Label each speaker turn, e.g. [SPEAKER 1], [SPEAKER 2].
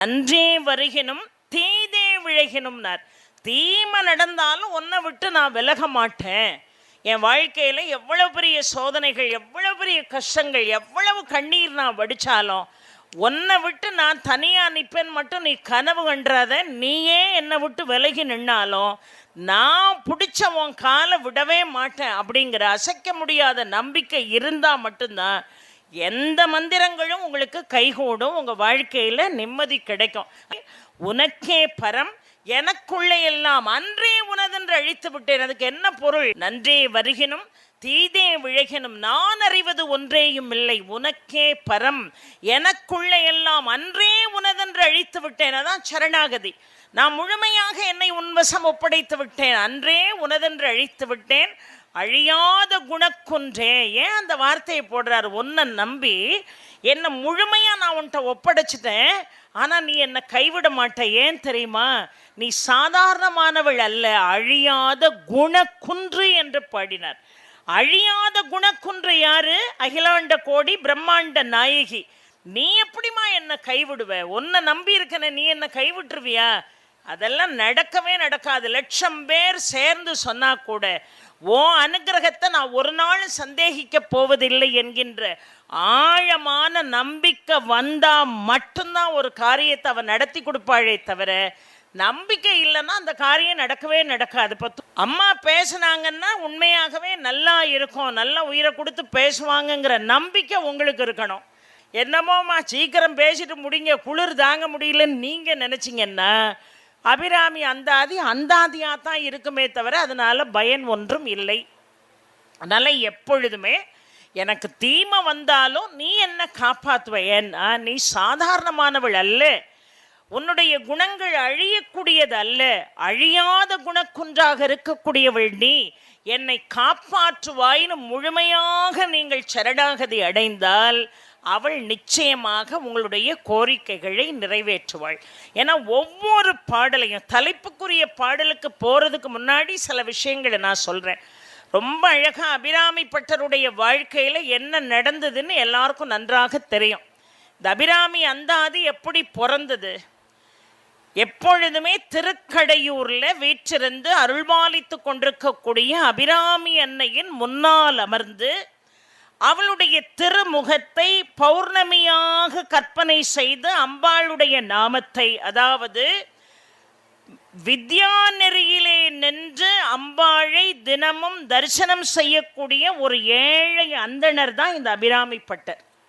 [SPEAKER 1] அன்றே வருகினும் தீதே விழைகினும்னார். தீமை நடந்தாலும் ஒன்றை விட்டு நான் விலக மாட்டேன். என் வாழ்க்கையில் எவ்வளோ பெரிய சோதனைகள் எவ்வளோ பெரிய கஷ்டங்கள் எவ்வளவு கண்ணீர் நான் வடித்தாலும் உன்னை விட்டு நான் தனியாக நிற்பேன் மட்டும் நீ கனவு கண்டாத நீயே என்னை விட்டு விலகி நின்னாலும் நான் பிடிச்ச உன் காலை விடவே மாட்டேன் அப்படிங்கிற அசைக்க முடியாத நம்பிக்கை இருந்தால் மட்டும்தான் எந்த மந்திரங்களும் உங்களுக்கு கைகூடும். உங்கள் வாழ்க்கையில் நிம்மதி கிடைக்கும். உனக்கே பரம் எனக்குள்ளே எல்லாம் அன்றே உனதென்று அழித்து விட்டேன். அதுக்கு என்ன பொருள்? நன்றே வருகினும் தீதே விழகினும் நான் அறிவது ஒன்றேயும் இல்லை. உனக்கே பரம் எனக்குள்ளே எல்லாம் அன்றே உனதென்று அழித்து விட்டேன். அதான் சரணாகதி. நான் முழுமையாக என்னை உன்வசம் ஒப்படைத்து விட்டேன். அன்றே உனதென்று அழித்து விட்டேன். அழியாத குணக்குன்றே. ஏன் அந்த வார்த்தையை போடுறாரு? உன்னை நம்பி என்னை முழுமையாக நான் உன்கிட்ட ஒப்படைச்சிட்டேன் ஆனால் நீ என்னை கைவிட மாட்ட. ஏன் தெரியுமா? நீ சாதாரணமானவள் அல்ல அழியாத குணக்குன்று என்று பாடினார். அழியாத குணக்குன்று யாரு? அகிலாண்ட கோடி பிரம்மாண்ட நாயகி. நீ எப்படிம்மா என்னை கைவிடுவ? உன்னை நம்பி இருக்கன நீ என்னை கைவிட்டுருவியா? அதெல்லாம் நடக்கவே நடக்காது. லட்சம் பேர் சேர்ந்து சொன்னா கூட ஓ அனுகிரகத்தை நான் ஒரு நாள் சந்தேகிக்க போவதில்லை என்கின்ற ஆழமான நம்பிக்கை வந்தால் மட்டும்தான் ஒரு காரியத்தை அவன் நடத்தி கொடுப்பாளே தவிர நம்பிக்கை இல்லைன்னா அந்த காரியம் நடக்கவே நடக்காது. பத்து அம்மா பேசுனாங்கன்னா உண்மையாகவே நல்லா இருக்கும். நல்லா உயிரை கொடுத்து பேசுவாங்கங்கிற நம்பிக்கை உங்களுக்கு இருக்கணும். என்னமோம்மா சீக்கிரம் பேசிட்டு முடிங்க. குளிர் தாங்க முடியலன்னு நீங்கள் நினச்சிங்கன்னா அபிராமி அந்தாதி அந்தாதியாக தான் இருக்குமே தவிர அதனால் பயன் ஒன்றும் இல்லை. அதனால் எப்பொழுதுமே எனக்கு தீமை வந்தாலும் நீ என்ன காப்பாற்றுவ ஏன்னா நீ சாதாரணமானவள் அல்ல. உன்னுடைய குணங்கள் அழியக்கூடியது அல்ல அழியாத குணக்குன்றாக இருக்கக்கூடியவள் நீ. என்னை காப்பாற்றுவாயின்னு முழுமையாக நீங்கள் சரணாகதி அடைந்தால் அவள் நிச்சயமாக உங்களுடைய கோரிக்கைகளை நிறைவேற்றுவாள். ஏன்னா ஒவ்வொரு பாடலையும் தலைப்புக்குரிய பாடலுக்கு போகிறதுக்கு முன்னாடி சில விஷயங்களை நான் சொல்கிறேன் ரொம்ப அழகாக அபிராமி பட்டருடைய வாழ்க்கையில் என்ன நடந்ததுன்னு எல்லாருக்கும் நன்றாக தெரியும். இந்த அபிராமி அந்தாதி எப்படி பிறந்தது? எப்பொழுதுமே திருக்கடையூரில் வீற்றிருந்து அருள்பாலித்து கொண்டிருக்கக்கூடிய அபிராமி அன்னையின் முன்னால் அமர்ந்து அவளுடைய திருமுகத்தை பௌர்ணமியாக கற்பனை செய்து அம்பாளுடைய நாமத்தை அதாவது வித்யா நெறியிலே நின்று அம்பாளை தினமும் தரிசனம் செய்யக்கூடிய ஒரு ஏழை அந்தணர் தான் இந்த அபிராமிப்பட்டர்.